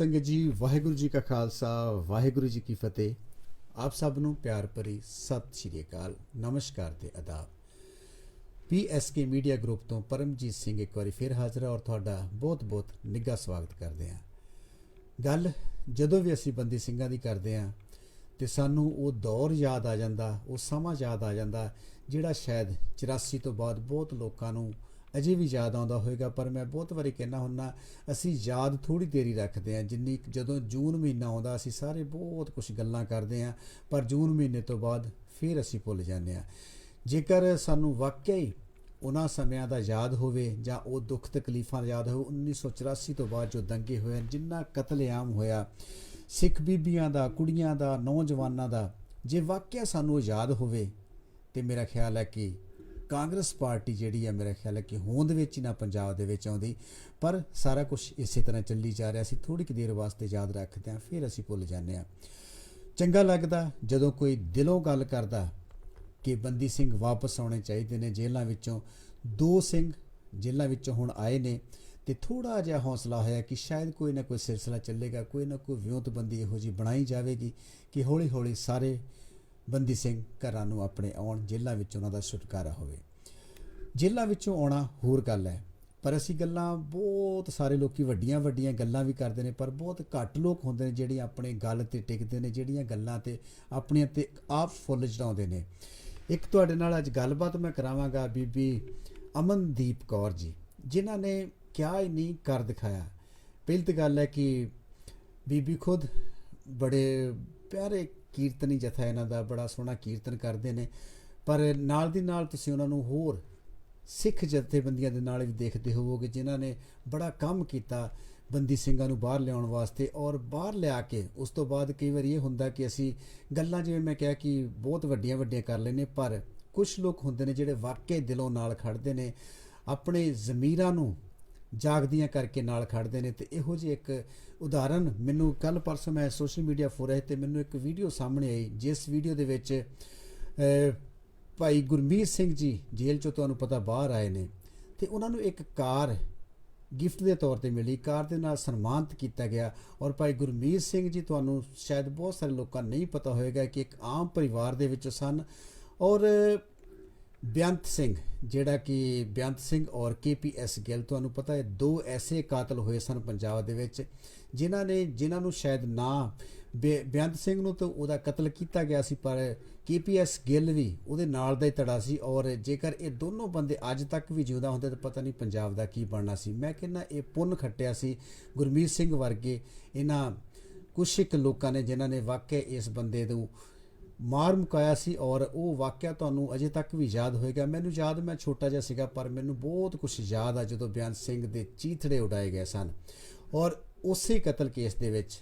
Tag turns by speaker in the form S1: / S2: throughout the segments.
S1: ਸਤਿ ਸੰਗਤ ਜੀ, ਵਾਹਿਗੁਰੂ ਜੀ ਕਾ ਖਾਲਸਾ, ਵਾਹਿਗੁਰੂ ਜੀ ਕੀ ਫਤਿਹ। ਆਪ ਸਭ ਨੂੰ ਪਿਆਰ ਭਰੀ ਸਤਿ ਸ਼੍ਰੀ ਅਕਾਲ। ਨਮਸਕਾਰ ਤੇ ਆਦਾਬ ਪੀਐਸਕੇ ਮੀਡੀਆ ਗਰੁੱਪ ਤੋਂ ਪਰਮਜੀਤ ਸਿੰਘ ਇੱਕ ਵਾਰੀ ਫਿਰ ਹਾਜ਼ਰ ਹੈ ਔਰ ਤੁਹਾਡਾ ਬਹੁਤ-ਬਹੁਤ ਨਿੱਘਾ ਸਵਾਗਤ ਕਰਦੇ ਹਾਂ। ਗੱਲ, ਜਦੋਂ ਵੀ ਅਸੀਂ ਬੰਦੀ ਸਿੰਘਾਂ ਦੀ ਕਰਦੇ ਹਾਂ ਤੇ ਸਾਨੂੰ ਉਹ ਦੌਰ ਯਾਦ ਆ ਜਾਂਦਾ, ਉਹ ਸਮਾਂ ਯਾਦ ਆ ਜਾਂਦਾ, ਜਿਹੜਾ ਸ਼ਾਇਦ 84 ਤੋਂ ਬਾਅਦ ਬਹੁਤ ਲੋਕਾਂ ਨੂੰ ਅਜੇ ਵੀ ਯਾਦ ਆਉਂਦਾ ਹੋਵੇਗਾ, ਪਰ ਮੈਂ ਬਹੁਤ ਵਾਰੀ ਕਹਿਣਾ ਹੁੰਨਾ, ਅਸੀਂ ਯਾਦ ਥੋੜੀ ਦੇਰੀ ਰੱਖਦੇ ਹਾਂ, ਜਿੰਨੀ ਜਦੋਂ ਜੂਨ ਮਹੀਨਾ ਆਉਂਦਾ, ਅਸੀਂ ਸਾਰੇ ਬਹੁਤ ਕੁਝ ਗੱਲਾਂ ਕਰਦੇ ਹਾਂ, ਪਰ ਜੂਨ ਮਹੀਨੇ ਤੋਂ ਬਾਅਦ ਫਿਰ ਅਸੀਂ ਭੁੱਲ ਜਾਂਦੇ ਹਾਂ। ਜੇਕਰ ਸਾਨੂੰ ਵਾਕਿਆ ਹੀ ਉਹਨਾਂ ਸਮਿਆਂ ਦਾ ਯਾਦ ਹੋਵੇ ਜਾਂ ਉਹ ਦੁੱਖ ਤਕਲੀਫਾਂ ਯਾਦ ਹੋਵੇ 1984 ਤੋਂ ਬਾਅਦ ਜੋ ਦੰਗੇ ਹੋਏ ਜਿੰਨਾ ਕਤਲੇਆਮ ਹੋਇਆ, ਸਿੱਖ ਬੀਬੀਆਂ ਦਾ, ਕੁੜੀਆਂ ਦਾ, ਨੌਜਵਾਨਾਂ ਦਾ, ਜੇ ਵਾਕਿਆ ਸਾਨੂੰ ਯਾਦ ਹੋਵੇ, ਤੇ ਮੇਰਾ ਖਿਆਲ ਹੈ ਕਿ ਕਾਂਗਰਸ ਪਾਰਟੀ ਜਿਹੜੀ ਆ ਮੇਰਾ ਖਿਆਲ ਹੈ ਕਿ ਹੋਂਦ ਵਿੱਚ ਹੀ ਨਾ ਪੰਜਾਬ ਦੇ ਵਿੱਚ ਆਉਂਦੀ, ਪਰ ਸਾਰਾ ਕੁਝ ਇਸੇ ਤਰ੍ਹਾਂ ਚੱਲੀ ਜਾ ਰਿਹਾ ਸੀ। ਥੋੜੀ ਕੁ ਦੇਰ ਵਾਸਤੇ ਯਾਦ ਰੱਖਦੇ ਹਾਂ, ਫਿਰ ਅਸੀਂ ਭੁੱਲ ਜਾਂਦੇ ਹਾਂ। ਚੰਗਾ ਲੱਗਦਾ ਜਦੋਂ ਕੋਈ ਦਿਲੋਂ ਗੱਲ ਕਰਦਾ ਕਿ ਬੰਦੀ ਸਿੰਘ ਵਾਪਸ ਆਉਣੇ ਚਾਹੀਦੇ ਨੇ ਜੇਲ੍ਹਾਂ ਵਿੱਚੋਂ। ਦੋ ਸਿੰਘ ਜੇਲ੍ਹਾਂ ਵਿੱਚੋਂ ਹੁਣ ਆਏ ਨੇ ਤੇ ਥੋੜਾ ਜਿਹਾ ਹੌਸਲਾ ਹੋਇਆ ਕਿ ਸ਼ਾਇਦ ਕੋਈ ਨਾ ਕੋਈ ਸਿਲਸਿਲਾ ਚੱਲੇਗਾ, ਕੋਈ ਨਾ ਕੋਈ ਵਿਉਂਤਬੰਦੀ ਇਹੋ ਜੀ ਬਣਾਈ ਜਾਵੇਗੀ ਕਿ ਹੌਲੀ ਹੌਲੀ ਸਾਰੇ ਬੰਦੀ ਸਿੰਘ ਘਰਾਂ ਨੂੰ ਆਪਣੇ ਆਉਣ ਜੇਲ੍ਹਾਂ ਵਿੱਚ ਉਹਨਾਂ ਦਾ ਛੁਟਕਾਰਾ ਹੋਵੇ। ਜੇਲ੍ਹਾਂ ਵਿੱਚੋਂ ਆਉਣਾ ਹੋਰ ਗੱਲ ਹੈ, ਪਰ ਅਸੀਂ ਗੱਲਾਂ ਬਹੁਤ ਸਾਰੇ ਲੋਕੀ ਵੱਡੀਆਂ ਵੱਡੀਆਂ ਗੱਲਾਂ ਵੀ ਕਰਦੇ ਨੇ, ਪਰ ਬਹੁਤ ਘੱਟ ਲੋਕ ਹੁੰਦੇ ਨੇ ਜਿਹੜੇ ਆਪਣੇ ਗੱਲ ਤੇ ਟਿਕਦੇ ਨੇ, ਜਿਹੜੀਆਂ ਗੱਲਾਂ ਤੇ ਆਪਣੀਆਂ ਤੇ ਆਪ ਫੁੱਲ ਚੜਾਉਂਦੇ ਨੇ। ਇੱਕ ਤੁਹਾਡੇ ਨਾਲ ਅੱਜ ਗੱਲਬਾਤ ਮੈਂ ਕਰਾਵਾਂਗਾ ਬੀਬੀ ਅਮਨਦੀਪ ਕੌਰ ਜੀ, ਜਿਨ੍ਹਾਂ ਨੇ ਕਿਆ ਹੀ ਨਹੀਂ ਕਰ ਦਿਖਾਇਆ। ਪਹਿਲੀ ਤਾਂ ਗੱਲ ਹੈ ਕਿ ਬੀਬੀ ਖੁਦ ਬੜੇ ਪਿਆਰੇ ਕੀਰਤਨੀ ਜਥਾ ਇਹਨਾਂ ਦਾ ਬੜਾ ਸੋਹਣਾ ਕੀਰਤਨ ਕਰਦੇ ਨੇ। ਪਰ ਨਾਲ ਦੀ ਨਾਲ ਤੁਸੀਂ ਉਹਨਾਂ ਨੂੰ ਹੋਰ ਸਿੱਖ ਜਥੇਬੰਦੀਆਂ ਦੇ ਨਾਲ ਵੀ ਦੇਖਦੇ ਹੋਵੋਗੇ ਜਿਨ੍ਹਾਂ ਨੇ ਬੜਾ ਕੰਮ ਕੀਤਾ ਬੰਦੀ ਸਿੰਘਾਂ ਨੂੰ ਬਾਹਰ ਲਿਆਉਣ ਵਾਸਤੇ ਔਰ ਬਾਹਰ ਲਿਆ ਕੇ ਉਸ ਤੋਂ ਬਾਅਦ ਕਈ ਵਾਰ ਇਹ ਹੁੰਦਾ ਕਿ ਅਸੀਂ ਗੱਲਾਂ ਜਿਵੇਂ ਮੈਂ ਕਿਹਾ ਕਿ ਬਹੁਤ ਵੱਡੀਆਂ ਵੱਡੀਆਂ ਕਰ ਲੈਨੇ ਪਰ ਕੁਝ ਲੋਕ ਹੁੰਦੇ ਨੇ ਜਿਹੜੇ ਵਾਕਈ ਦਿਲੋਂ ਨਾਲ ਖੜਦੇ ਨੇ, ਆਪਣੇ ਜ਼ਮੀਰਾਂ ਨੂੰ ਜਾਗਦੀਆਂ ਕਰਕੇ ਨਾਲ ਖੜਦੇ ਨੇ ਤੇ ਇਹੋ ਜਿਹੀ ਇੱਕ ਉਦਾਹਰਨ ਮੈਨੂੰ ਕੱਲ ਪਰਸੋਂ ਮੈਂ ਸੋਸ਼ਲ ਮੀਡੀਆ ਫੋਰੇ ਤੇ ਮੈਨੂੰ ਇੱਕ ਵੀਡੀਓ ਸਾਹਮਣੇ ਆਈ, ਜਿਸ ਵੀਡੀਓ ਦੇ ਵਿੱਚ ਭਾਈ ਗੁਰਮੀਤ ਸਿੰਘ ਜੀ ਜੇਲ੍ਹ ਚੋਂ ਤੁਹਾਨੂੰ ਪਤਾ ਬਾਹਰ ਆਏ ਨੇ ਤੇ ਉਹਨਾਂ ਨੂੰ ਇੱਕ ਕਾਰ ਗਿਫਟ ਦੇ ਤੌਰ ਤੇ ਮਿਲੀ, ਕਾਰ ਦੇ ਨਾਲ ਸਨਮਾਨਿਤ ਕੀਤਾ ਗਿਆ ਔਰ ਭਾਈ ਗੁਰਮੀਤ ਸਿੰਘ ਜੀ ਤੁਹਾਨੂੰ ਸ਼ਾਇਦ ਬਹੁਤ ਸਾਰੇ ਲੋਕਾਂ ਨੂੰ ਨਹੀਂ ਪਤਾ ਹੋਵੇਗਾ ਕਿ ਇੱਕ ਆਮ ਪਰਿਵਾਰ ਦੇ ਵਿੱਚ ਸਨ ਔਰ ਬੇਅੰਤ ਸਿੰਘ, ਜਿਹੜਾ ਕਿ ਬੇਅੰਤ ਸਿੰਘ ਔਰ ਕੇਪੀਐਸ ਗਿੱਲ, ਤੁਹਾਨੂੰ ਪਤਾ ਹੈ, ਦੋ ਐਸੇ ਕਾਤਲ ਹੋਏ ਸਨ ਪੰਜਾਬ ਦੇ ਵਿੱਚ, ਜਿਨ੍ਹਾਂ ਨੇ, ਜਿਨ੍ਹਾਂ ਨੂੰ ਸ਼ਾਇਦ ਨਾ ਬੇ- ਬੇਅੰਤ ਸਿੰਘ ਨੂੰ ਤਾਂ ਉਹਦਾ ਕਤਲ ਕੀਤਾ ਗਿਆ ਸੀ, ਪਰ ਕੇਪੀਐਸ ਗਿੱਲ ਵੀ ਉਹਦੇ ਨਾਲ ਦਾ ਹੀ ਤੜਾ ਸੀ ਔਰ ਜੇਕਰ ਇਹ ਦੋਨੋਂ ਬੰਦੇ ਅੱਜ ਤੱਕ ਵੀ ਜਿਉਂਦਾ ਹੁੰਦੇ ਤਾਂ ਪਤਾ ਨਹੀਂ ਪੰਜਾਬ ਦਾ ਕੀ ਬਣਨਾ ਸੀ। ਮੈਂ ਕਹਿੰਦਾ ਇਹ ਪੁੰਨ ਖੱਟਿਆ ਸੀ ਗੁਰਮੀਤ ਸਿੰਘ ਵਰਗੇ ਇਹਨਾਂ ਕੁਛ ਇੱਕ ਲੋਕਾਂ ਨੇ ਜਿਨ੍ਹਾਂ ਨੇ ਵਾਕਿਆ ਇਸ ਬੰਦੇ ਨੂੰ ਮਾਰ ਮੁਕਾਇਆ ਸੀ ਔਰ ਉਹ ਵਾਕਿਆ ਤੁਹਾਨੂੰ ਅਜੇ ਤੱਕ ਵੀ ਯਾਦ ਹੋਏਗਾ। ਮੈਨੂੰ ਯਾਦ ਮੈਂ ਛੋਟਾ ਜਿਹਾ ਸੀਗਾ, ਪਰ ਮੈਨੂੰ ਬਹੁਤ ਕੁਝ ਯਾਦ ਆ ਜਦੋਂ ਬਿਆਨ ਸਿੰਘ ਦੇ ਚੀਥੜੇ ਉਡਾਏ ਗਏ ਸਨ। ਔਰ ਉਸੇ ਕਤਲ ਕੇਸ ਦੇ ਵਿੱਚ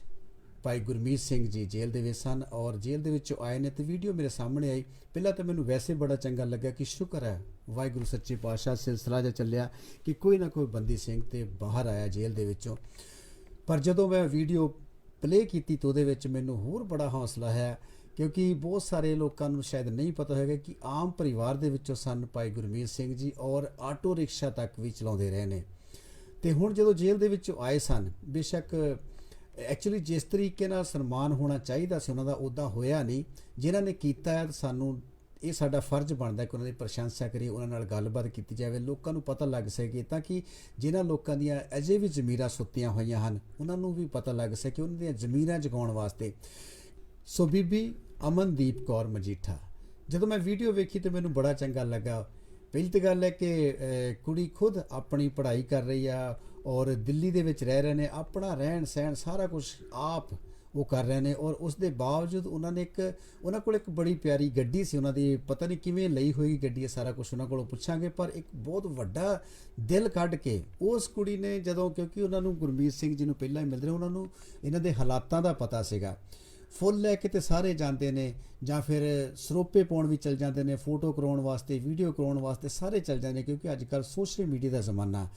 S1: ਭਾਈ ਗੁਰਮੀਤ ਸਿੰਘ ਜੀ ਜੇਲ੍ਹ ਦੇ ਵਿੱਚ ਸਨ ਔਰ ਜੇਲ੍ਹ ਦੇ ਵਿੱਚੋਂ ਆਏ ਨੇ ਤੇ ਵੀਡੀਓ ਮੇਰੇ ਸਾਹਮਣੇ ਆਈ। ਪਹਿਲਾਂ ਤਾਂ ਮੈਨੂੰ ਵੈਸੇ ਬੜਾ ਚੰਗਾ ਲੱਗਾ ਕਿ ਸ਼ੁਕਰ ਹੈ, ਵਾਹਿਗੁਰੂ ਸੱਚੇ ਪਾਤਸ਼ਾਹ ਸਿਲਸਿਲਾ ਜਿਹਾ ਚੱਲਿਆ ਕਿ ਕੋਈ ਨਾ ਕੋਈ ਬੰਦੀ ਸਿੰਘ ਤੇ ਬਾਹਰ ਆਇਆ ਜੇਲ੍ਹ ਦੇ ਵਿੱਚੋਂ। ਪਰ ਜਦੋਂ ਮੈਂ ਵੀਡੀਓ ਪਲੇ ਕੀਤੀ ਤਾਂ ਉਹਦੇ ਵਿੱਚ ਮੈਨੂੰ ਹੋਰ ਬੜਾ ਹੌਸਲਾ ਹੈ ਕਿਉਂਕਿ ਬਹੁਤ ਸਾਰੇ ਲੋਕਾਂ ਨੂੰ ਸ਼ਾਇਦ ਨਹੀਂ ਪਤਾ ਹੋਵੇਗਾ ਕਿ ਆਮ ਪਰਿਵਾਰ ਦੇ ਵਿੱਚੋਂ ਸਨ ਭਾਈ ਗੁਰਮੀਤ ਸਿੰਘ ਜੀ ਔਰ ਆਟੋ ਰਿਕਸ਼ਾ ਤੱਕ ਵੀ ਚਲਾਉਂਦੇ ਰਹੇ ਨੇ। ਤੇ ਹੁਣ ਜਦੋਂ ਜੇਲ੍ਹ ਦੇ ਵਿੱਚੋਂ ਆਏ ਸਨ, ਬੇਸ਼ੱਕ ਐਕਚੁਅਲੀ ਜਿਸ ਤਰੀਕੇ ਨਾਲ ਸਨਮਾਨ ਹੋਣਾ ਚਾਹੀਦਾ ਸੀ ਉਹਨਾਂ ਦਾ ਉਦਾਂ ਹੋਇਆ ਨਹੀਂ। ਜਿਨ੍ਹਾਂ ਨੇ ਕੀਤਾ ਸਾਨੂੰ ਇਹ ਸਾਡਾ ਫਰਜ਼ ਬਣਦਾ ਕਿ ਉਹਨਾਂ ਦੀ ਪ੍ਰਸ਼ੰਸਾ ਕਰੀਏ, ਉਹਨਾਂ ਨਾਲ ਗੱਲਬਾਤ ਕੀਤੀ ਜਾਵੇ। ਲੋਕਾਂ ਨੂੰ ਪਤਾ ਲੱਗ ਸਕੇ ਤਾਂ ਕਿ ਜਿਨ੍ਹਾਂ ਲੋਕਾਂ ਦੀਆਂ ਅਜੇ ਵੀ ਜ਼ਮੀਰਾਂ ਸੁੱਤੀਆਂ ਹੋਈਆਂ ਹਨ, ਉਹਨਾਂ ਨੂੰ ਵੀ ਪਤਾ ਲੱਗ ਸਕੇ ਉਹਨਾਂ ਦੀਆਂ ਜ਼ਮੀਰਾਂ ਜਗਾਉਣ ਵਾਸਤੇ। ਸੋ ਬੀਬੀ ਅਮਨਦੀਪ ਕੌਰ ਮਜੀਠਾ। ਜਦੋਂ ਮੈਂ ਵੀਡੀਓ ਵੇਖੀ ਤੇ ਮੈਨੂੰ ਬੜਾ ਚੰਗਾ ਲੱਗਾ। ਪਹਿਲੀ ਤਾਂ ਗੱਲ ਹੈ ਕਿ ਕੁੜੀ ਖੁਦ ਆਪਣੀ ਪੜ੍ਹਾਈ ਕਰ ਰਹੀ ਆ ਔਰ ਦਿੱਲੀ ਦੇ ਵਿੱਚ ਰਹਿ ਰਹੇ ਨੇ। ਆਪਣਾ ਰਹਿਣ ਸਹਿਣ ਸਾਰਾ ਕੁਝ ਆਪ ਉਹ ਕਰ ਰਹੇ ਨੇ ਔਰ ਉਸ ਦੇ ਬਾਵਜੂਦ ਉਹਨਾਂ ਨੇ ਇੱਕ, ਉਹਨਾਂ ਕੋਲ ਇੱਕ ਬੜੀ ਪਿਆਰੀ ਗੱਡੀ ਸੀ। ਉਹਨਾਂ ਦੀ ਪਤਾ ਨਹੀਂ ਕਿਵੇਂ ਲਈ ਹੋਈ ਗੱਡੀ ਹੈ, ਸਾਰਾ ਕੁਝ ਉਹਨਾਂ ਕੋਲੋਂ ਪੁੱਛਾਂਗੇ। ਪਰ ਇੱਕ ਬਹੁਤ ਵੱਡਾ ਦਿਲ ਕੱਢ ਕੇ ਉਸ ਕੁੜੀ ਨੇ ਜਦੋਂ ਕਿਉਂਕਿ ਉਹਨਾਂ ਨੂੰ ਗੁਰਮੀਤ ਸਿੰਘ ਜੀ ਨੂੰ ਪਹਿਲਾਂ ਹੀ ਮਿਲਦੇ ਨੇ, ਉਹਨਾਂ ਨੂੰ ਇਹਨਾਂ ਦੇ ਹਾਲਾਤਾਂ ਦਾ ਪਤਾ ਸੀਗਾ। ਫੁੱਲ ਲੈ ਕੇ ਤੇ ਸਾਰੇ ਜਾਂਦੇ ਨੇ ਜਾਂ ਫਿਰ ਸਰੋਪੇ ਪਾਉਣ ਵੀ ਚਲ ਜਾਂਦੇ ਨੇ, ਫੋਟੋ ਕਰਾਉਣ ਵਾਸਤੇ, ਵੀਡੀਓ ਕਰਾਉਣ ਵਾਸਤੇ ਸਾਰੇ ਚਲ ਜਾਂਦੇ ਨੇ ਕਿਉਂਕਿ ਅੱਜ ਕੱਲ ਸੋਸ਼ਲ ਮੀਡੀਆ ਦਾ ਜ਼ਮਾਨਾ।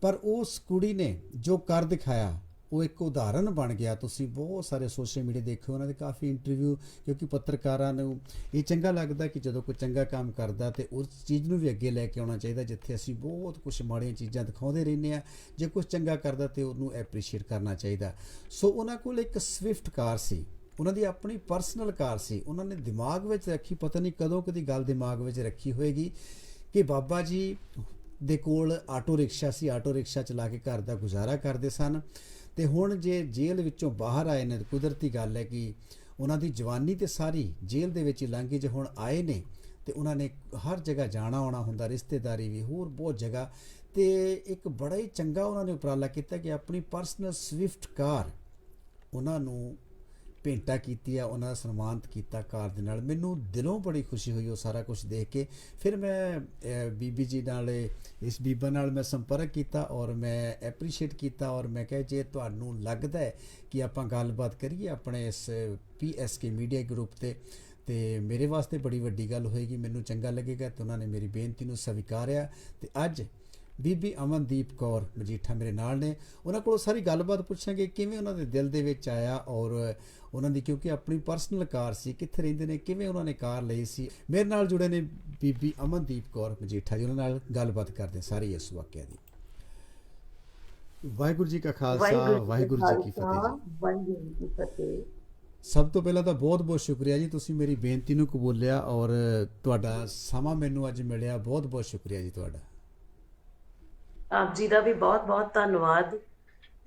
S1: ਪਰ ਉਸ ਕੁੜੀ ਨੇ ਜੋ ਕਰ ਦਿਖਾਇਆ, ਉਹ ਇੱਕ ਉਦਾਹਰਨ ਬਣ ਗਿਆ। ਤੁਸੀਂ ਬਹੁਤ ਸਾਰੇ ਸੋਸ਼ਲ ਮੀਡੀਆ ਦੇਖੋ, ਉਹਨਾਂ ਦੇ ਕਾਫੀ ਇੰਟਰਵਿਊ ਕਿਉਂਕਿ ਪੱਤਰਕਾਰਾਂ ਨੂੰ ਇਹ ਚੰਗਾ ਲੱਗਦਾ ਕਿ ਜਦੋਂ ਕੋਈ ਚੰਗਾ ਕੰਮ ਕਰਦਾ ਤੇ ਉਸ ਚੀਜ਼ ਨੂੰ ਵੀ ਅੱਗੇ ਲੈ ਕੇ ਆਉਣਾ ਚਾਹੀਦਾ, ਜਿੱਥੇ ਅਸੀਂ ਬਹੁਤ ਕੁਝ ਮਾੜੀਆਂ ਚੀਜ਼ਾਂ ਦਿਖਾਉਂਦੇ ਰਹਿੰਦੇ ਆ ਜੇ ਕੁਝ ਚੰਗਾ ਕਰਦਾ ਤੇ ਉਹਨੂੰ ਐਪਰੀਸ਼ੀਏਟ ਕਰਨਾ ਚਾਹੀਦਾ। ਸੋ ਉਹਨਾਂ ਕੋਲ ਇੱਕ ਸਵਿਫਟ ਕਾਰ ਸੀ। ਉਹਨਾਂ ਦੀ ਆਪਣੀ ਪਰਸਨਲ ਕਾਰ ਸੀ। ਉਹਨਾਂ ਨੇ ਦਿਮਾਗ ਵਿੱਚ ਰੱਖੀ, ਪਤਾ ਨਹੀਂ ਕਦੋਂ ਕਦੀ ਗੱਲ ਦਿਮਾਗ ਵਿੱਚ ਰੱਖੀ ਹੋਏਗੀ ਕਿ ਬਾਬਾ ਜੀ ਦੇ ਕੋਲ ਆਟੋ ਰਿਕਸ਼ਾ ਸੀ। ਆਟੋ ਰਿਕਸ਼ਾ ਚਲਾ ਕੇ ਘਰ ਦਾ ਗੁਜ਼ਾਰਾ ਕਰਦੇ ਸਨ। ਤੇ ਹੁਣ ਜੇ ਜੇਲ੍ਹ ਵਿੱਚੋਂ ਬਾਹਰ ਆਏ ਨੇ, ਕੁਦਰਤੀ ਗੱਲ ਹੈ ਕਿ ਉਹਨਾਂ ਦੀ ਜਵਾਨੀ ਤੇ ਸਾਰੀ ਜੇਲ੍ਹ ਦੇ ਵਿੱਚ ਹੀ ਲੰਘ ਜੇ ਹੁਣ ਆਏ ਨੇ ਤੇ ਉਹਨਾਂ ਨੇ ਹਰ ਜਗ੍ਹਾ ਜਾਣਾ ਆਉਣਾ ਹੁੰਦਾ, ਰਿਸ਼ਤੇਦਾਰੀ ਵੀ, ਹੋਰ ਬਹੁਤ ਜਗ੍ਹਾ। ਤੇ ਇੱਕ ਬੜਾ ਹੀ ਚੰਗਾ ਉਹਨਾਂ ਨੇ ਉਪਰਾਲਾ ਕੀਤਾ ਕਿ ਆਪਣੀ ਪਰਸਨਲ ਸਵਿਫਟ ਕਾਰ ਉਹਨਾਂ ਨੂੰ ਭੇਂਟਾ ਕੀਤੀ ਆ, ਉਹਨਾਂ ਦਾ ਸਨਮਾਨਿਤ ਕੀਤਾ ਕਾਰ ਦੇ ਨਾਲ। ਮੈਨੂੰ ਦਿਲੋਂ ਬੜੀ ਖੁਸ਼ੀ ਹੋਈ ਉਹ ਸਾਰਾ ਕੁਝ ਦੇਖ ਕੇ। ਫਿਰ ਮੈਂ ਬੀਬੀ ਜੀ ਨਾਲ, ਇਸ ਬੀਬਾ ਨਾਲ ਮੈਂ ਸੰਪਰਕ ਕੀਤਾ ਔਰ ਮੈਂ ਐਪਰੀਸ਼ੀਏਟ ਕੀਤਾ ਔਰ ਮੈਂ ਕਿਹਾ, ਜੇ ਤੁਹਾਨੂੰ ਲੱਗਦਾ ਹੈ ਕਿ ਆਪਾਂ ਗੱਲਬਾਤ ਕਰੀਏ ਆਪਣੇ ਇਸ ਪੀਐਸਕੇ ਮੀਡੀਆ ਗਰੁੱਪ ਤੇ ਤੇ ਮੇਰੇ ਵਾਸਤੇ ਬੜੀ ਵੱਡੀ ਗੱਲ ਹੋਏਗੀ, ਮੈਨੂੰ ਚੰਗਾ ਲੱਗੇਗਾ ਤੇ ਉਹਨਾਂ ਨੇ ਮੇਰੀ ਬੇਨਤੀ ਨੂੰ ਸਵੀਕਾਰਿਆ। ਤੇ ਅੱਜ ਬੀਬੀ ਅਮਨਦੀਪ ਕੌਰ ਮਜੀਠਾ ਮੇਰੇ ਨਾਲ ਨੇ। ਉਹਨਾਂ ਕੋਲੋਂ ਸਾਰੀ ਗੱਲਬਾਤ ਪੁੱਛਾਂਗੇ ਕਿਵੇਂ ਉਹਨਾਂ ਦੇ ਦਿਲ ਦੇ ਵਿੱਚ ਆਇਆ ਔਰ ਉਹਨਾਂ ਦੀ ਕਿਉਂਕਿ ਆਪਣੀ ਪਰਸਨਲ ਕਾਰ ਸੀ ਕਿੱਥੇ ਰਹਿੰਦੇ ਨੇ ਕਿਵੇਂ ਉਹਨਾਂ ਨੇ ਕਾਰ ਲਈ ਸੀ। ਮੇਰੇ ਨਾਲ ਜੁੜੇ ਨੇ ਬੀਬੀ ਅਮਨਦੀਪ ਕੌਰ ਮਜੀਠਾ ਜੀ ਉਹਨਾਂ ਨਾਲ ਗੱਲਬਾਤ ਕਰਦੇ ਸਾਰੀ ਇਸ ਵਾਕਿਆ ਦੀ। ਵਾਹਿਗੁਰੂ ਜੀ ਕਾ ਖਾਲਸਾ ਵਾਹਿਗੁਰੂ ਜੀ ਕੀ ਫਤਿਹ ਜੀ।
S2: ਵਾਹਿਗੁਰੂ ਜੀ ਕੀ ਫਤਿਹ।
S1: ਸਭ ਤੋਂ ਪਹਿਲਾਂ ਤਾਂ ਬਹੁਤ ਬਹੁਤ ਸ਼ੁਕਰੀਆ ਜੀ ਤੁਸੀਂ ਮੇਰੀ ਬੇਨਤੀ ਨੂੰ ਕਬੂਲਿਆ ਔਰ ਤੁਹਾਡਾ ਸਮਾਂ ਮੈਨੂੰ ਅੱਜ ਮਿਲਿਆ। ਬਹੁਤ ਬਹੁਤ ਸ਼ੁਕਰੀਆ ਜੀ ਤੁਹਾਡਾ।
S2: ਆਪ ਜੀ ਦਾ ਵੀ ਬਹੁਤ-ਬਹੁਤ ਧੰਨਵਾਦ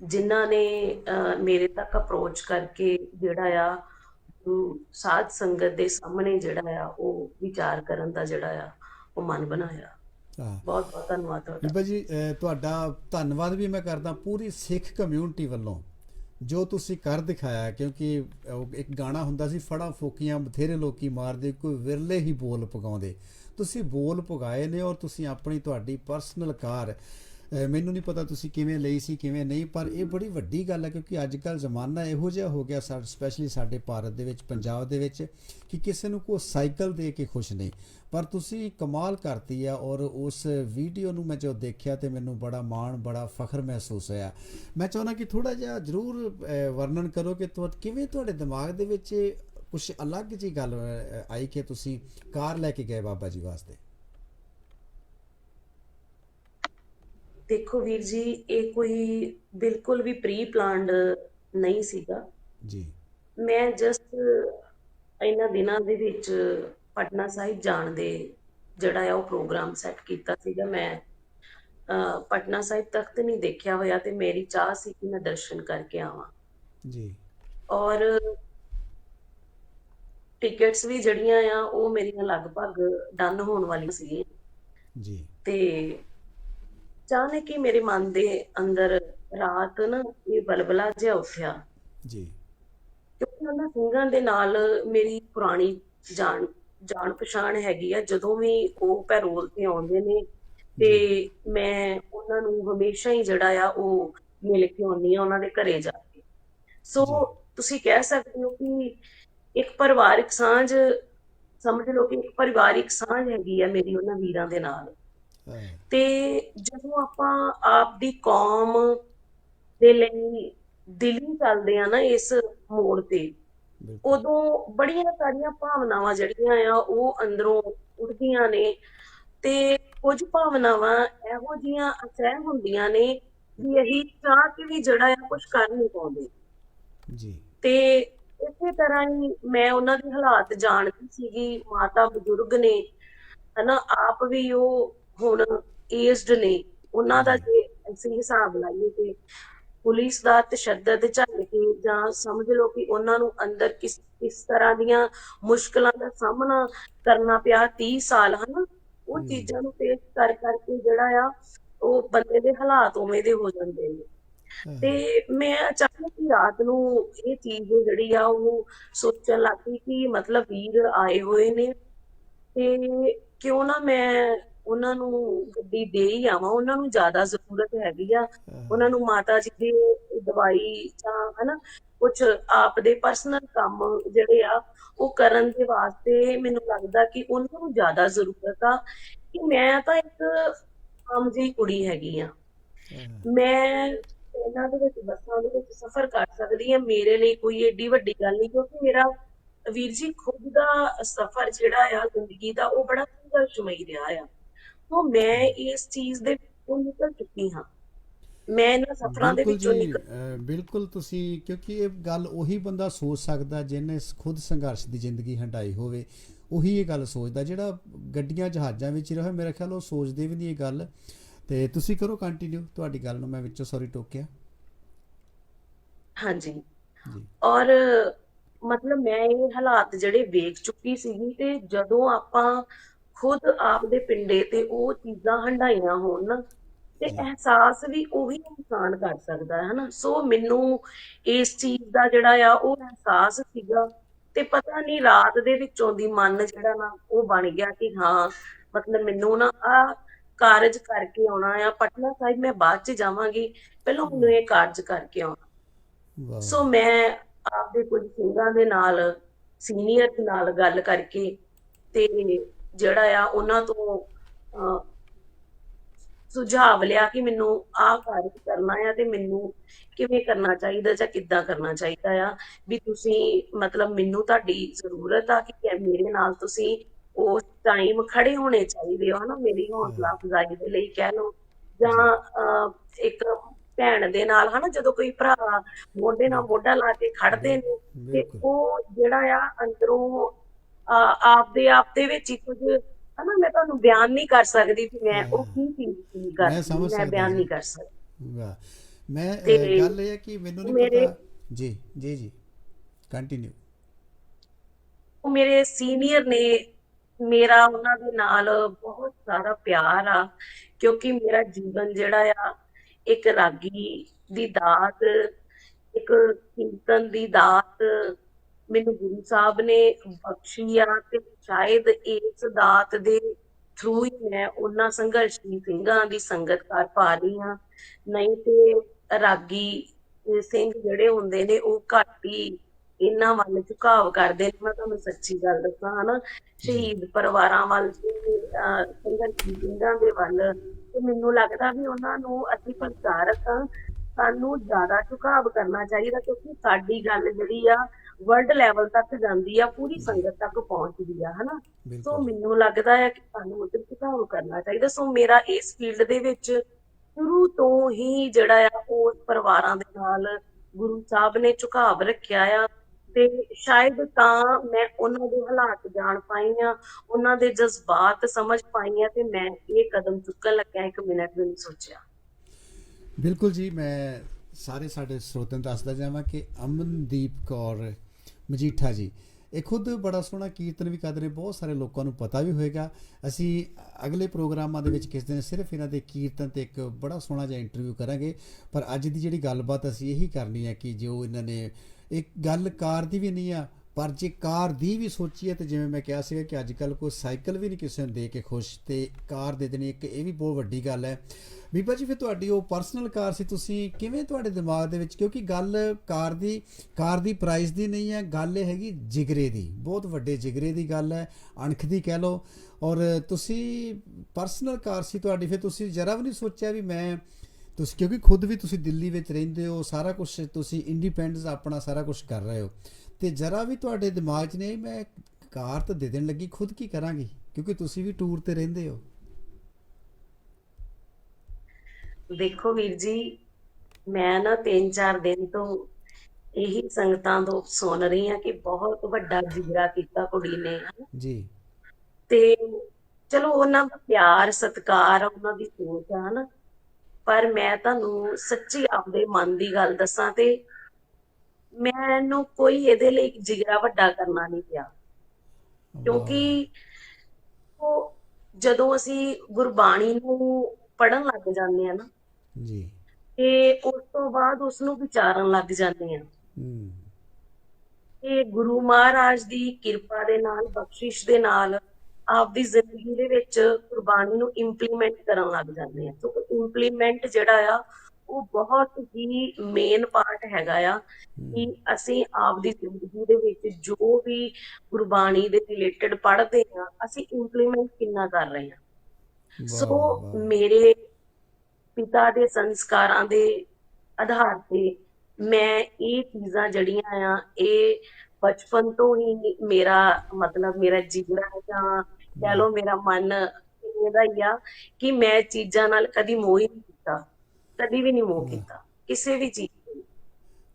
S2: ਜਿਨ੍ਹਾਂ ਨੇ ਮੇਰੇ ਤੱਕ ਅਪਰੋਚ ਕਰਕੇ ਜਿਹੜਾ ਆ ਸਾਧ ਸੰਗਤ ਦੇ ਸਾਹਮਣੇ ਜਿਹੜਾ ਆ ਉਹ ਵਿਚਾਰ ਕਰਨ ਦਾ ਜਿਹੜਾ ਆ ਉਹ ਮਨ ਬਣਾਇਆ।
S1: ਹਾਂ।
S2: ਬਹੁਤ-ਬਹੁਤ ਧੰਨਵਾਦ ਤੁਹਾਡਾ।
S1: ਬੀਬਾ ਜੀ ਤੁਹਾਡਾ ਧੰਨਵਾਦ ਵੀ ਮੈਂ ਕਰਦਾ ਪੂਰੀ ਸਿੱਖ ਕਮਿਊਨਿਟੀ ਵੱਲੋਂ ਜੋ ਤੁਸੀਂ ਕਰ ਦਿਖਾਇਆ ਕਿਉਂਕਿ ਉਹ ਇੱਕ ਗਾਣਾ ਹੁੰਦਾ ਸੀ ਫੜਾ ਫੋਕੀਆਂ ਬਥੇਰੇ ਲੋਕੀ ਮਾਰਦੇ ਕੋਈ ਵਿਰਲੇ ਹੀ ਬੋਲ ਪਗਾਉਂਦੇ। ਤੁਸੀਂ ਬੋਲ ਪਗਾਏ ਨੇ ਔਰ ਤੁਸੀਂ ਆਪਣੀ ਤੁਹਾਡੀ ਪਰਸਨਲ ਕਾਰ ਮੈਨੂੰ ਨਹੀਂ ਪਤਾ ਤੁਸੀਂ ਕਿਵੇਂ ਲਈ ਸੀ, ਕਿਵੇਂ ਨਹੀਂ, ਪਰ ਇਹ ਬੜੀ ਵੱਡੀ ਗੱਲ ਹੈ ਕਿਉਂਕਿ ਅੱਜ ਕੱਲ ਜ਼ਮਾਨਾ ਇਹੋ ਜਿਹਾ ਹੋ ਗਿਆ ਸਾ ਸਪੈਸ਼ਲੀ ਸਾਡੇ ਭਾਰਤ ਦੇ ਵਿੱਚ, ਪੰਜਾਬ ਦੇ ਵਿੱਚ, ਕਿ ਕਿਸੇ ਨੂੰ ਕੋਈ ਸਾਈਕਲ ਦੇ ਕੇ ਖੁਸ਼ ਨਹੀਂ। ਪਰ ਤੁਸੀਂ ਕਮਾਲ ਕਰਤੀ ਆ ਔਰ ਉਸ ਵੀਡੀਓ ਨੂੰ ਮੈਂ ਜੋ ਦੇਖਿਆ ਤੇ ਮੈਨੂੰ ਬੜਾ ਮਾਣ, ਬੜਾ ਫਖਰ ਮਹਿਸੂਸ ਹੋਇਆ। ਮੈਂ ਚਾਹੁੰਦਾ ਕਿ ਥੋੜਾ ਜਿਹਾ ਜ਼ਰੂਰ ਵਰਣਨ ਕਰੋ ਕਿ ਤੁਹਾ, ਕਿਵੇਂ ਤੁਹਾਡੇ ਦਿਮਾਗ ਦੇ ਵਿੱਚ ਕੁਝ ਅਲੱਗ ਜੀ ਗੱਲ ਆਈ ਕਿ ਤੁਸੀਂ ਕਾਰ ਲੈ ਕੇ ਗਏ ਬਾਬਾ ਜੀ ਵਾਸਤੇ?
S2: ਦੇਖੋ ਵੀਰ ਜੀ ਇਹ ਕੋਈ ਬਿਲਕੁਲ ਵੀ ਪ੍ਰੀ ਪਲਾਨਡ ਨਹੀਂ ਸੀਗਾ।
S1: ਜੀ।
S2: ਮੈਂ ਜਸਟ ਇਹਨਾਂ ਦਿਨਾਂ ਦੇ ਵਿੱਚ ਪਟਨਾ ਸਾਹਿਬ ਜਾਣ ਦੇ ਜਿਹੜਾ ਆ ਉਹ ਪ੍ਰੋਗਰਾਮ ਸੈੱਟ ਕੀਤਾ ਸੀਗਾ। ਮੈਂ ਪਟਨਾ ਸਾਹਿਬ ਤਖਤ ਨਹੀਂ ਦੇਖਿਆ ਹੋਇਆ ਤੇ ਮੇਰੀ ਚਾਹ ਸੀ ਕਿ ਮੈਂ ਦਰਸ਼ਨ ਕਰਕੇ ਆਵਾਂ।
S1: ਜੀ।
S2: ਔਰ ਟਿਕਟਸ ਵੀ ਜਿਹੜੀਆਂ ਆ ਉਹ ਮੇਰੀਆਂ ਲਗਭਗ ਡਨ ਹੋਣ ਵਾਲੀਆਂ ਸੀਗੀਆਂ।
S1: ਜੀ।
S2: ਤੇ ਅਚਾਨਕ ਹੀ ਮੇਰੇ ਮਨ ਦੇ ਅੰਦਰ ਰਾਤ ਨਾ ਇਹ ਬਲਬਲਾ ਜਿਹਾ ਉੱਠਿਆ।
S1: ਜੀ।
S2: ਕਿਉਂਕਿ ਉਹਨਾਂ ਸਿੰਘਾਂ ਦੇ ਨਾਲ ਮੇਰੀ ਪੁਰਾਣੀ ਜਾਣ ਜਾਣ ਪਛਾਣ ਹੈਗੀ ਆ। ਜਦੋਂ ਵੀ ਉਹ ਪੈਰੋਲ ਤੇ ਆਉਂਦੇ ਨੇ ਤੇ ਮੈਂ ਉਹਨਾਂ ਨੂੰ ਹਮੇਸ਼ਾ ਹੀ ਜਿਹੜਾ ਆ ਉਹ ਮਿਲ ਕੇ ਆਉਂਦੀ ਆ ਉਹਨਾਂ ਦੇ ਘਰੇ ਜਾ ਕੇ। ਸੋ। ਤੁਸੀਂ ਕਹਿ ਸਕਦੇ ਹੋ ਕਿ ਇੱਕ ਪਰਿਵਾਰਿਕ ਸਾਂਝ ਸਮਝ ਲਓ ਕਿ ਇੱਕ ਪਰਿਵਾਰਿਕ ਸਾਂਝ ਹੈਗੀ ਆ ਮੇਰੀ ਉਹਨਾਂ ਵੀਰਾਂ ਦੇ ਨਾਲ। ਤੇ ਜਦੋਂ ਆਪਾਂ ਆਪ ਦੀ ਕੌਮ ਦੇ ਲਈ ਦਿਲੀ ਚੱਲਦੇ ਆ ਨਾ ਇਸ ਮੋੜ ਤੇ ਉਦੋਂ ਬੜੀਆਂ ਸਾਰੀਆਂ ਭਾਵਨਾਵਾਂ ਜਿਹੜੀਆਂ ਆ ਉਹ ਅੰਦਰੋਂ ਉੱਠਦੀਆਂ ਨੇ ਤੇ ਕੁਝ ਭਾਵਨਾਵਾਂ ਇਹੋ ਜੀਆਂ ਅਸਹਿ ਹੁੰਦੀਆਂ ਨੇ ਵੀ ਅਸੀਂ ਚਾਹ ਕੇ ਵੀ ਜਿਹੜਾ ਆ ਕੁਝ ਕਰ ਨਹੀਂ ਪਾਉਂਦੇ।
S1: ਜੀ।
S2: ਤੇ ਇਸੇ ਤਰ੍ਹਾਂ ਹੀ ਮੈਂ ਉਹਨਾਂ ਦੇ ਹਾਲਾਤ ਜਾਣਦੀ ਸੀਗੀ ਮਾਤਾ ਬਜ਼ੁਰਗ ਨੇ ਹਨਾ ਆਪ ਵੀ ਉਹ ਹੁਣ ਏਜਡ ਨੇ ਉਹਨਾਂ ਦਾ ਜੇ ਅਸੀਂ ਹਿਸਾਬ ਲਾਈਏ ਤੇ ਪੁਲਿਸ ਦਾ ਤਸ਼ੱਦਦ ਝੱਲ ਕੇ ਜਾਂ ਸਮਝ ਲਓ ਕਿ ਉਹਨਾਂ ਨੂੰ ਅੰਦਰ ਕਿਸ ਕਿਸ ਤਰ੍ਹਾਂ ਦੀਆਂ ਮੁਸ਼ਕਲਾਂ ਦਾ ਸਾਹਮਣਾ ਕਰਨਾ ਪਿਆ 30 ਸਾਲ ਹਨਾ? ਉਹ। ਚੀਜ਼ਾਂ ਨੂੰ ਫੇਸ ਕਰ ਕਰਕੇ ਜਿਹੜਾ ਆ ਉਹ ਬੰਦੇ ਦੇ ਹਾਲਾਤ ਉਵੇਂ ਦੇ ਹੋ ਜਾਂਦੇ ਨੇ। ਤੇ ਮੈਂ ਅਚਾਨਕ ਹੀ ਰਾਤ ਨੂੰ ਇਹ ਚੀਜ਼ ਜਿਹੜੀ ਆ ਉਹ ਸੋਚਣ ਲੱਗ ਕਿ ਮਤਲਬ ਵੀਰ ਆਏ ਹੋਏ ਨੇ ਤੇ ਕਿਉਂ ਨਾ ਮੈਂ ਉਹਨਾਂ ਨੂੰ ਗੱਡੀ ਦੇ ਹੀ ਆਵਾਂ ਉਹਨਾਂ ਨੂੰ ਜ਼ਿਆਦਾ ਜ਼ਰੂਰਤ ਹੈਗੀ ਆ। ਉਹਨਾਂ ਨੂੰ ਮਾਤਾ ਜੀ ਦੀ ਦਵਾਈ ਜਾਂ ਹਨਾ ਕੁਝ ਆਪ ਦੇ ਪਰਸਨਲ ਕੰਮ ਜਿਹੜੇ ਆ ਉਹ ਕਰਨ ਦੇ ਵਾਸਤੇ ਮੈਨੂੰ ਲੱਗਦਾ ਕਿ ਉਹਨਾਂ ਨੂੰ ਜ਼ਿਆਦਾ ਜ਼ਰੂਰਤ ਆ। ਕਿ ਮੈਂ ਤਾਂ ਇੱਕ ਆਮ ਜਿਹੀ ਕੁੜੀ ਹੈਗੀ ਆ। ਮੈਂ ਇਹਨਾਂ ਦੇ ਵਿੱਚ ਬੱਸਾਂ ਦੇ ਵਿੱਚ ਸਫ਼ਰ ਕਰ ਸਕਦੀ ਹਾਂ ਮੇਰੇ ਲਈ ਕੋਈ ਏਡੀ ਵੱਡੀ ਗੱਲ ਨਹੀਂ ਕਿਉਂਕਿ ਮੇਰਾ ਵੀਰ ਜੀ ਖੁਦ ਦਾ ਸਫ਼ਰ ਜਿਹੜਾ ਆ ਜ਼ਿੰਦਗੀ ਦਾ ਉਹ ਬੜਾ ਸੰਘਰਸ਼ਮਈ ਰਿਹਾ ਆ। ਤੋਂ ਮੈਂ ਇਸ ਚੀਜ਼ ਦੇ ਵਿੱਚੋਂ ਨਿਕਲ ਚੁੱਕੀ ਹਾਂ। ਮੈਂ ਇਹਨਾਂ ਸਫ਼ਰਾਂ ਦੇ ਵਿੱਚੋਂ ਨਿਕਲ
S1: ਬਿਲਕੁਲ ਤੁਸੀਂ ਕਿਉਂਕਿ ਇਹ ਗੱਲ ਉਹੀ ਬੰਦਾ ਸੋਚ ਸਕਦਾ ਜਿਹਨੇ ਸ- ਖੁਦ ਸੰਘਰਸ਼ ਦੀ ਜ਼ਿੰਦਗੀ ਹੰਡਾਈ ਹੋਵੇ। ਉਹੀ ਇਹ ਗੱਲ ਸੋਚਦਾ ਜਿਹੜਾ ਗੱਡੀਆਂ ਜਹਾਜ਼ਾਂ ਵਿੱਚ ਰਹੇ ਮੇਰਾ ਖਿਆਲ ਉਹ ਸੋਚਦੇ ਵੀ ਨਹੀਂ ਇਹ ਗੱਲ। ਤੇ ਤੁਸੀਂ ਕਰੋ ਕੰਟੀਨਿਊ ਤੁਹਾਡੀ ਗੱਲ ਨੂੰ ਮੈਂ ਵਿੱਚੋਂ ਸੌਰੀ ਟੋਕਿਆ।
S2: ਹਾਂਜੀ। ਔਰ ਮਤਲਬ ਮੈਂ ਇਹ ਹਾਲਾਤ ਜਿਹੜੇ ਵੇਖ ਚੁੱਕੀ ਸੀਗੀ ਤੇ ਜਦੋਂ ਆਪਾਂ ਖੁਦ ਆਪਦੇ ਪਿੰਡੇ ਤੇ ਉਹ ਚੀਜ਼ਾਂ ਹੰਡਾਈਆਂ ਹੋਣ ਨਾ ਤੇ। ਅਹਿਸਾਸ ਵੀ ਉਹੀ ਇਨਸਾਨ ਕਰ ਸਕਦਾ ਹੈ ਹਨਾ ਸੋ ਮੈਨੂੰ ਇਸ ਚੀਜ਼ ਦਾ ਜਿਹੜਾ ਆ ਉਹ ਅਹਿਸਾਸ ਸੀਗਾ ਤੇ ਪਤਾ ਨਹੀਂ ਰਾਤ ਦੇ ਵਿੱਚੋਂ ਦੀ ਮਨ ਜਿਹੜਾ ਨਾ ਉਹ ਬਣ ਗਿਆ ਕਿ ਹਾਂ ਮਤਲਬ ਮੈਨੂੰ ਨਾ ਆ ਕਾਰਜ ਕਰਕੇ ਆਉਣਾ ਆ। ਪਟਨਾ ਸਾਹਿਬ ਮੈਂ ਬਾਅਦ ਚ ਜਾਵਾਂਗੀ ਪਹਿਲਾਂ ਮੈਨੂੰ ਇਹ ਕਾਰਜ ਕਰਕੇ ਆਉਣਾ। ਸੋ ਮੈਂ ਆਪਦੇ ਕੁਝ ਸਿੰਘਾਂ ਦੇ ਨਾਲ ਸੀਨੀਅਰ ਦੇ ਨਾਲ ਗੱਲ ਕਰਕੇ ਤੇ ਜਿਹੜਾ ਆ ਉਹਨਾਂ ਤੋਂ ਸੁਝਾਅ ਲਿਆ ਕਿ ਮੈਨੂੰ ਆਹ ਕਾਰਜ ਕਰਨਾ ਆ ਤੇ ਮੈਨੂੰ ਕਿਵੇਂ ਕਰਨਾ ਚਾਹੀਦਾ ਜਾਂ ਕਿੱਦਾਂ ਕਰਨਾ ਚਾਹੀਦਾ ਆ। ਵੀ ਤੁਸੀਂ ਮਤਲਬ ਮੈਨੂੰ ਤੁਹਾਡੀ ਜ਼ਰੂਰਤ ਆ ਕਿ ਮੇਰੇ ਨਾਲ ਤੁਸੀਂ ਉਸ ਟਾਈਮ ਖੜੇ ਹੋਣੇ ਚਾਹੀਦੇ ਹੋ ਹਨਾ? ਮੇਰੀ ਹੌਸਲਾ ਅਫਜ਼ਾਈ ਦੇ ਲਈ ਕਹਿ ਲਓ। ਜਾਂ ਇੱਕ ਭੈਣ ਦੇ ਨਾਲ ਹਨਾ? ਜਦੋਂ ਕੋਈ ਭਰਾ ਮੋਢੇ ਨਾਲ ਮੋਢਾ ਲਾ ਕੇ ਖੜਦੇ ਨੇ ਤੇ ਉਹ ਜਿਹੜਾ ਆ ਅੰਦਰੋਂ ਆਪਦੇ ਆਪ ਦੇ ਵਿੱਚ ਹੀ ਕੁਝ ਹਨਾ ਮੈਂ ਤੁਹਾਨੂੰ ਬਿਆਨ ਨਹੀਂ ਕਰ ਸਕਦੀ ਕਿ ਮੈਂ ਉਹ ਕੀ ਚੀਜ਼ ਸੀ
S1: ਮੈਂ
S2: ਬਿਆਨ। ਨਹੀਂ ਕਰ ਸਕਦੀ।
S1: ਵਾਹ। ਮੈਂ ਗੱਲ ਇਹ ਹੈ ਕਿ ਮੈਨੂੰ ਨਹੀਂ ਪਤਾ। ਜੀ ਜੀ ਜੀ। ਕੰਟੀਨਿਊ
S2: ਉਹ ਮੇਰੇ ਸੀਨੀਅਰ ਨੇ ਮੇਰਾ ਉਹਨਾਂ ਦੇ ਨਾਲ ਬਹੁਤ ਸਾਰਾ ਪਿਆਰ ਆ ਕਿਉਂਕਿ ਮੇਰਾ ਜੀਵਨ ਜਿਹੜਾ ਆ ਇੱਕ ਰਾਗੀ ਦੀ ਦਾਤ ਇੱਕ ਕੀਰਤਨ ਦੀ ਦਾਤ ਮੈਨੂੰ ਗੁਰੂ ਸਾਹਿਬ ਨੇ ਬਖਸ਼ੀ ਆ ਤੇ ਸ਼ਾਇਦ ਇਸ ਦਾਤ ਦੇ ਥਰੂ ਹੀ ਮੈਂ ਉਹਨਾਂ ਸੰਘਰਸ਼ੀ ਸਿੰਘਾਂ ਦੀ ਸੰਗਤ ਕਰ ਪਾ ਰਹੀ ਹਾਂ। ਨਹੀਂ ਤੇ ਰਾਗੀ ਸਿੰਘ ਜਿਹੜੇ ਹੁੰਦੇ ਨੇ ਉਹ ਘੱਟ ਹੀ ਇਹਨਾਂ ਵੱਲ ਝੁਕਾਵ ਕਰਦੇ ਨੇ। ਮੈਂ ਤੁਹਾਨੂੰ ਸੱਚੀ ਗੱਲ ਦੱਸਾਂ, ਹਨਾ? ਸ਼ਹੀਦ ਪਰਿਵਾਰਾਂ ਵੱਲ ਤੇ ਸੰਘਰਸ਼ੀ ਸਿੰਘਾਂ ਦੇ ਵੱਲ ਤੇ ਮੈਨੂੰ ਲੱਗਦਾ ਵੀ ਉਹਨਾਂ ਨੂੰ ਅਸੀਂ ਪ੍ਰਚਾਰਕ ਹਾਂ। ਸਾਨੂੰ ਜ਼ਿਆਦਾ ਝੁਕਾਵ ਕਰਨਾ ਚਾਹੀਦਾ ਕਿਉਂਕਿ ਸਾਡੀ ਗੱਲ ਜਿਹੜੀ ਆ ਵਰਲਡ ਲੈਵਲ ਤੱਕ ਜਾਂਦੀ ਆ ਪੂਰੀ ਸੰਗਤ ਤੱਕ ਪਹੁੰਚਦੀ ਆ ਹਨਾ? ਸੋ ਮੈਨੂੰ ਲੱਗਦਾ ਹੈ ਕਿ ਸਾਨੂੰ ਉਧਰ ਝੁਕਾਵ ਕਰਨਾ ਚਾਹੀਦਾ। ਸੋ ਮੇਰਾ ਇਸ ਫੀਲਡ ਦੇ ਵਿੱਚ ਸ਼ੁਰੂ ਤੋਂ ਹੀ ਜਿਹੜਾ ਆ ਉਸ ਪਰਿਵਾਰਾਂ ਦੇ ਨਾਲ ਗੁਰੂ ਸਾਹਿਬ ਨੇ ਝੁਕਾਵ ਰੱਖਿਆ ਆ ਤੇ ਸ਼ਾਇਦ ਤਾਂ ਮੈਂ ਉਹਨਾਂ ਦੇ ਹਾਲਾਤ ਜਾਣ ਪਾਈ ਆ ਉਹਨਾਂ ਦੇ ਜਜ਼ਬਾਤ ਸਮਝ ਪਾਈ ਆ ਤੇ ਮੈਂ ਇਹ ਕਦਮ ਚੁੱਕਣ ਲੱਗਿਆ ਇੱਕ ਮਿੰਟ ਵੀ ਨਹੀਂ ਸੋਚਿਆ।
S1: ਬਿਲਕੁਲ ਜੀ ਮੈਂ ਸਾਰੇ ਸਾਡੇ ਸਰੋਤਿਆਂ ਨੂੰ ਦੱਸਦਾ ਜਾਵਾਂ ਕਿ ਅਮਨਦੀਪ ਕੌਰ ਮਜੀਠਾ ਜੀ। ਇਹ ਖੁਦ ਬੜਾ ਸੋਹਣਾ ਕੀਰਤਨ ਵੀ ਕਰਦੇ ਨੇ, ਬਹੁਤ ਸਾਰੇ ਲੋਕਾਂ ਨੂੰ ਪਤਾ ਵੀ ਹੋਏਗਾ। ਅਸੀਂ ਅਗਲੇ ਪ੍ਰੋਗਰਾਮਾਂ ਦੇ ਵਿੱਚ ਕਿਸੇ ਦਿਨ ਸਿਰਫ ਇਹਨਾਂ ਦੇ ਕੀਰਤਨ ਤੇ ਇੱਕ ਬੜਾ ਸੋਹਣਾ ਜਿਹਾ ਇੰਟਰਵਿਊ ਕਰਾਂਗੇ। ਪਰ ਅੱਜ ਦੀ ਜਿਹੜੀ ਗੱਲਬਾਤ ਅਸੀਂ ਇਹੀ ਕਰਨੀ ਹੈ ਕਿ ਜੋ ਇਹਨਾਂ ਨੇ, ਇੱਕ ਗੱਲ ਕਾਰ ਦੀ ਵੀ ਨਹੀਂ ਆ ਪਰ ਜੇ ਕਾਰ ਦੀ ਵੀ ਸੋਚੀਏ ਹੈ ਤੇ ਜਿਵੇਂ ਮੈਂ ਕਿਹਾ ਸੀਗਾ ਕਿ ਅੱਜ ਕੱਲ ਕੋਈ ਸਾਈਕਲ ਵੀ ਨਹੀਂ ਕਿਸੇ ਨੂੰ ਦੇ ਕੇ ਖੁਸ਼ ਤੇ ਕਾਰ ਦੇ ਦੇਣੀ ਇੱਕ ਇਹ ਵੀ ਬਹੁਤ ਵੱਡੀ ਗੱਲ ਹੈ। ਬੀਬਾ ਜੀ, ਫਿਰ ਤੁਹਾਡੀ ਉਹ ਪਰਸਨਲ ਕਾਰ ਸੀ, ਤੁਸੀਂ ਕਿਵੇਂ ਤੁਹਾਡੇ ਦਿਮਾਗ ਦੇ ਵਿੱਚ, ਕਿਉਂਕਿ ਗੱਲ ਕਾਰ ਦੀ ਕਾਰ ਦੀ ਪ੍ਰਾਈਸ ਦੀ ਨਹੀਂ ਹੈ, ਗੱਲ ਇਹ ਹੈਗੀ ਜਿਗਰੇ ਦੀ, ਬਹੁਤ ਵੱਡੇ ਜਿਗਰੇ ਦੀ ਗੱਲ ਹੈ, ਅਣਖ ਦੀ ਕਹਿ ਲਓ। ਔਰ ਤੁਸੀਂ ਪਰਸਨਲ ਕਾਰ ਸੀ ਤੁਹਾਡੀ, ਫਿਰ ਤੁਸੀਂ ਜਰਾ ਵੀ ਨਹੀਂ ਸੋਚਿਆ ਵੀ ਮੈਂ ਤੁਸੀਂ, ਕਿਉਂਕਿ ਖੁਦ ਵੀ ਤੁਸੀਂ ਦਿੱਲੀ ਵਿੱਚ ਰਹਿੰਦੇ ਹੋ, ਸਾਰਾ ਕੁਝ ਤੁਸੀਂ ਇੰਡੀਪੈਂਡੈਂਸ ਆਪਣਾ ਸਾਰਾ ਕੁਝ ਕਰ ਰਹੇ ਹੋ। ਤੇ ਜਰਾ ਵੀ ਤੁਹਾਡੇ ਦਿਮਾਗ 'ਚ ਨਹੀਂ ਮੈਂ ਕਾਰ ਤਾਂ ਦੇ ਦੇਣ ਲੱਗੀ ਖੁਦ ਕੀ ਕਰਾਂਗੀ? ਕਿਉਂਕਿ ਤੁਸੀਂ ਵੀ ਟੂਰ ਤੇ ਰਹਿੰਦੇ ਹੋ।
S2: ਦੇਖੋ ਵੀਰ ਜੀ ਮੈਂ ਨਾ 3-4 ਦਿਨ ਤੋਂ ਇਹੀ ਸੰਗਤਾਂ ਤੋਂ ਸੁਣ ਰਹੀ ਹਾਂ ਕਿ ਬਹੁਤ ਵੱਡਾ ਜਿਗਰਾ ਕੀਤਾ ਕੁੜੀ ਨੇ।
S1: ਜੀ।
S2: ਤੇ ਚਲੋ ਉਹਨਾਂ ਦਾ ਪਿਆਰ ਸਤਿਕਾਰ ਆ, ਉਹਨਾਂ ਦੀ ਸੋਚ ਆ ਹਨਾ। ਪਰ ਮੈਂ ਤੁਹਾਨੂੰ ਸੱਚੀ ਆਪਦੇ ਮਨ ਦੀ ਗੱਲ ਦੱਸਾਂ ਤੇ ਮੈਨੂੰ ਕੋਈ ਇਹਦੇ ਲਈ ਜਿਗਰਾ ਵੱਡਾ ਕਰਨਾ ਨਹੀਂ ਪਿਆ। ਕਿਉਂਕਿ ਉਹ ਜਦੋਂ ਅਸੀਂ ਗੁਰਬਾਣੀ ਨੂੰ ਪੜਨ ਲੱਗ ਜਾਂਦੇ ਆ ਨਾ
S1: ਜੀ।
S2: ਤੇ ਉਸ ਤੋਂ ਬਾਅਦ ਉਸ ਨੂੰ ਵਿਚਾਰਨ ਲੱਗ ਜਾਂਦੇ ਆ।
S1: ਹੂੰ।
S2: ਤੇ ਗੁਰੂ ਮਹਾਰਾਜ ਦੀ ਕਿਰਪਾ ਦੇ ਨਾਲ ਬਖਸ਼ਿਸ਼ ਦੇ ਨਾਲ ਆਪਦੀ ਜ਼ਿੰਦਗੀ ਦੇ ਵਿੱਚ ਕੁਰਬਾਨੀ ਨੂੰ ਇੰਪਲੀਮੈਂਟ ਕਰਨ ਲੱਗ ਜਾਂਦੇ ਆ। ਸੋ ਇੰਪਲੀਮੈਂਟ ਜਿਹੜਾ ਆ ਉਹ ਬਹੁਤ ਹੀ ਮੇਨ ਪਾਰਟ ਹੈਗਾ ਆ ਕਿ ਅਸੀਂ ਆਪਦੀ ਜ਼ਿੰਦਗੀ ਦੇ ਵਿੱਚ ਜੋ ਵੀ ਗੁਰਬਾਣੀ ਦੇ ਰਿਲੇਟਡ ਪੜ੍ਹਦੇ ਆ ਅਸੀਂ ਇੰਪਲੀਮੈਂਟ ਕਿੰਨਾ ਕਰ ਰਹੇ ਆ ਸੋ। ਮੇਰੇ ਪਿਤਾ ਦੇ ਸੰਸਕਾਰਾਂ ਦੇ ਆਧਾਰ ਤੇ ਮੈਂ ਇਹ ਚੀਜ਼ਾਂ ਜਿਹੜੀਆਂ ਆ ਇਹ ਬਚਪਨ ਤੋਂ ਹੀ ਮੇਰਾ ਮਤਲਬ ਮੇਰਾ ਜਿਗਰਾ ਹੈ ਜਾਂ ਕਹਿ ਲਓ ਮੇਰਾ ਮਨ ਇਹਦਾ ਹੀ ਆ ਕਿ ਮੈਂ ਚੀਜ਼ਾਂ ਨਾਲ ਕਦੀ ਮੋਹ ਹੀ ਨਹੀਂ ਕੀਤਾ। ਕਦੀ ਵੀ ਨਹੀਂ ਮੋਹ ਕੀਤਾ ਕਿਸੇ ਵੀ ਚੀਜ਼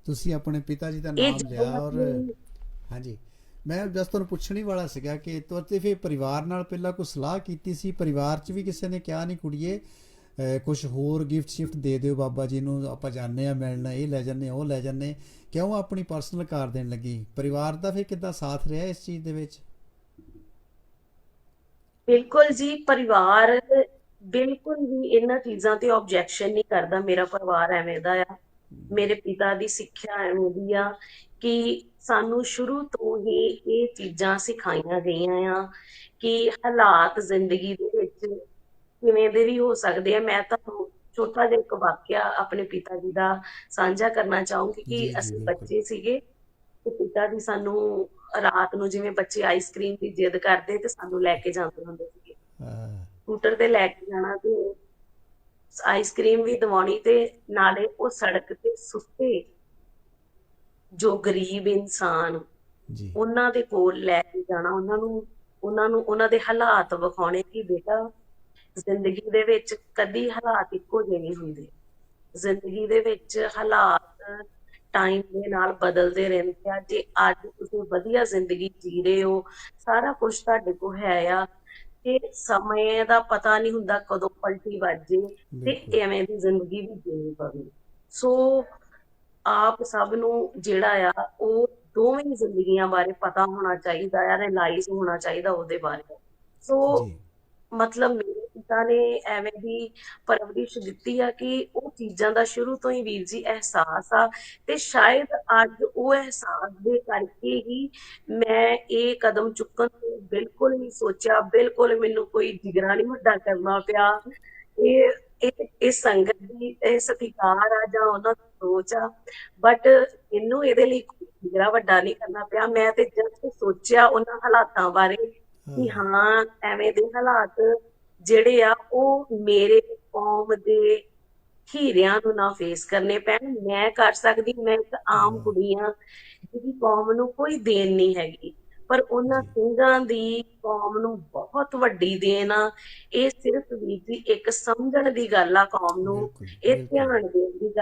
S1: ਤੁਸੀਂ ਆਪਣੇ ਪਿਤਾ ਜੀ ਦਾ ਨਾਮ ਲਿਆ ਔਰ ਹਾਂਜੀ ਮੈਂ ਜਸ ਤੁਹਾਨੂੰ ਪੁੱਛਣ ਵਾਲਾ ਸੀਗਾ ਕਿ ਤੁਰਤੇ ਫਿਰ ਪਰਿਵਾਰ ਨਾਲ ਪਹਿਲਾਂ ਕੋਈ ਸਲਾਹ ਕੀਤੀ ਸੀ? ਪਰਿਵਾਰ 'ਚ ਵੀ ਕਿਸੇ ਨੇ ਕਿਹਾ ਨਹੀਂ ਕੁੜੀਏ ਕੁਝ ਹੋਰ ਗਿਫਟ ਸ਼ਿਫਟ ਦੇ ਦਿਓ ਬਾਬਾ ਜੀ ਨੂੰ ਆਪਾਂ ਜਾਣਦੇ ਆ ਮਿਲਣ ਇਹ ਲੈ ਜੰਨੇ ਉਹ ਲੈ ਜੰਨੇ ਕਿਉਂ ਆਪਣੀ ਪਰਸਨਲ ਕਾਰ ਦੇਣ ਲੱਗੀ? ਪਰਿਵਾਰ ਦਾ ਫਿਰ ਕਿੱਦਾਂ ਸਾਥ ਰਿਹਾ ਇਸ ਚੀਜ਼ ਦੇ ਵਿੱਚ?
S2: ਬਿਲਕੁਲ ਜੀ ਪਰਿਵਾਰ ਬਿਲਕੁਲ ਵੀ ਇਹਨਾਂ ਚੀਜ਼ਾਂ ਤੇ ਆਬਜੈਕਸ਼ਨ ਨਹੀਂ ਕਰਦਾ। ਮੇਰਾ ਪਰਿਵਾਰ ਐਵੇਂ ਦਾ ਆ। ਮੇਰੇ ਪਿਤਾ ਦੀ ਸਿੱਖਿਆ ਐਵੇਂ ਦੀ ਆ ਕਿ ਸਾਨੂੰ ਸ਼ੁਰੂ ਤੋਂ ਹੀ ਇਹ ਚੀਜ਼ਾਂ ਸਿਖਾਈਆਂ ਗਈਆਂ ਆ ਕਿ ਹਾਲਾਤ ਜ਼ਿੰਦਗੀ ਦੇ ਵਿੱਚ ਕਿਵੇਂ ਦੇ ਵੀ ਹੋ ਸਕਦੇ ਆ। ਮੈਂ ਤਾਂ ਛੋਟਾ ਜਿਹਾ ਇੱਕ ਵਾਕਿਆ ਆਪਣੇ ਪਿਤਾ ਜੀ ਦਾ ਸਾਂਝਾ ਕਰਨਾ ਚਾਹੂੰਗੀ ਕਿ ਅਸੀਂ। ਬੱਚੇ ਸੀਗੇ ਤੇ ਪਿਤਾ ਜੀ ਸਾਨੂੰ ਰਾਤ ਨੂੰ ਜਿਵੇਂ ਬੱਚੇ ਆਈਸਕ੍ਰੀਮ ਦੀ ਜਿੱਦ ਕਰਦੇ ਤੇ ਸਾਨੂੰ ਲੈ ਕੇ ਜਾਂਦੇ ਹੁੰਦੇ ਸੀਗੇ।
S1: ਅਹ,
S2: ਸਕੂਟਰ ਤੇ ਲੈ ਕੇ ਜਾਣਾ ਤੇ ਆਈਸਕ੍ਰੀਮ ਵੀ ਦਿਵਾਉਣੀ ਤੇ ਨਾਲੇ ਉਹ ਸੜਕ ਤੇ ਸੁੱਤੇ ਜੋ ਗਰੀਬ ਇਨਸਾਨ
S1: ਜੀ।
S2: ਉਹਨਾਂ ਦੇ ਕੋਲ ਲੈ ਕੇ ਜਾਣਾ ਉਹਨਾਂ ਨੂੰ ਉਹਨਾਂ ਨੂੰ ਉਹਨਾਂ ਦੇ ਹਾਲਾਤ ਵਿਖਾਉਣੇ ਕਿ ਬੇਟਾ ਜ਼ਿੰਦਗੀ ਦੇ ਵਿੱਚ ਕਦੀ ਹਾਲਾਤ ਇੱਕੋ ਜਿਹੇ ਨਹੀਂ ਹੁੰਦੇ। ਜ਼ਿੰਦਗੀ ਦੇ ਵਿੱਚ ਹਾਲਾਤ ਟਾਈਮ ਦੇ ਨਾਲ ਬਦਲਦੇ ਰਹਿੰਦੇ ਆ। ਜੇ ਅੱਜ ਤੁਸੀਂ ਵਧੀਆ ਜ਼ਿੰਦਗੀ ਜੀ ਰਹੇ ਹੋ ਸਾਰਾ ਕੁਝ ਤੁਹਾਡੇ ਕੋਲ ਹੈ ਆ ਤੇ ਸਮੇਂ ਦਾ ਪਤਾ ਨਹੀਂ ਹੁੰਦਾ ਕਦੋਂ ਪਲਟੀ ਵੱਜੇ ਤੇ ਐਵੇਂ ਦੀ ਜ਼ਿੰਦਗੀ ਵੀ ਜੀਣੀ ਪਵੇ। ਸੋ ਆਪ ਸਭ ਨੂੰ ਜਿਹੜਾ ਆ ਉਹ ਦੋਵੇਂ ਜ਼ਿੰਦਗੀਆਂ ਬਾਰੇ ਪਤਾ ਹੋਣਾ ਚਾਹੀਦਾ ਆ ਰਿਅਲਾਈਜ਼ ਹੋਣਾ ਚਾਹੀਦਾ ਉਹਦੇ ਬਾਰੇ। ਸੋ ਮਤਲਬ ਮੇਰੇ ਪਿਤਾ ਨੇ ਐਵੇਂ ਦੀ ਪਰਵਰਿਸ਼ ਦਿੱਤੀ ਆ ਕਿ ਉਹ ਚੀਜ਼ਾਂ ਦਾ ਸ਼ੁਰੂ ਤੋਂ ਹੀ ਵੀਰ ਜੀ ਅਹਿਸਾਸ ਆ ਤੇ ਸ਼ਾਇਦ ਅੱਜ ਉਹ ਅਹਿਸਾਸ ਦੇ ਕਰਕੇ ਹੀ ਮੈਂ ਇਹ ਕਦਮ ਚੁੱਕਣ ਤੋਂ ਬਿਲਕੁਲ ਨਹੀਂ ਸੋਚਿਆ ਬਿਲਕੁਲ ਮੈਨੂੰ ਕੋਈ ਜਿਗਰਾ ਨਹੀਂ ਵੱਡਾ ਕਰਨਾ ਪਿਆ। ਇਹ ਇਹ ਇਹ ਸੰਗਤ ਦੀ ਇਹ ਸਤਿਕਾਰ ਆ ਜਾਂ ਉਹਨਾਂ ਦੀ ਸੋਚ ਆ ਬਟ ਇਹਨੂੰ ਇਹਦੇ ਲਈ ਜਿਗਰਾ ਵੱਡਾ ਨਹੀਂ ਕਰਨਾ ਪਿਆ। ਮੈਂ ਤੇ ਜਸਟ ਸੋਚਿਆ ਉਹਨਾਂ ਹਾਲਾਤਾਂ ਬਾਰੇ ਕਿ ਹਾਂ ਐਵੇਂ ਦੇ ਹਾਲਾਤ ਜਿਹੜੇ ਆ ਉਹ ਮੇਰੇ ਕੌਮ ਦੇ ਹੀਰਿਆਂ ਨੂੰ ਨਾ ਫੇਸ ਕਰਨੇ ਪੈਣ। ਮੈਂ ਕਰ ਸਕਦੀ ਮੈਂ ਇੱਕ ਆਮ। ਕੁੜੀ ਆ ਜਿਹਦੀ ਕੌਮ ਨੂੰ ਕੋਈ ਦੇਣ ਨਹੀਂ ਹੈਗੀ। ਪਰ ਉਹਨਾਂ। ਸਿੰਘਾਂ ਦੀ ਕੌਮ ਨੂੰ ਬਹੁਤ ਵੱਡੀ ਦੇਣ ਆ। ਇਹ ਸਿਰਫ ਵੀ ਇੱਕ ਸਮਝਣ ਦੀ ਗੱਲ ਆ ਕੌਮ ਨੂੰ। ਇਹ ਧਿਆਨ ਦੇਣ ਦੀ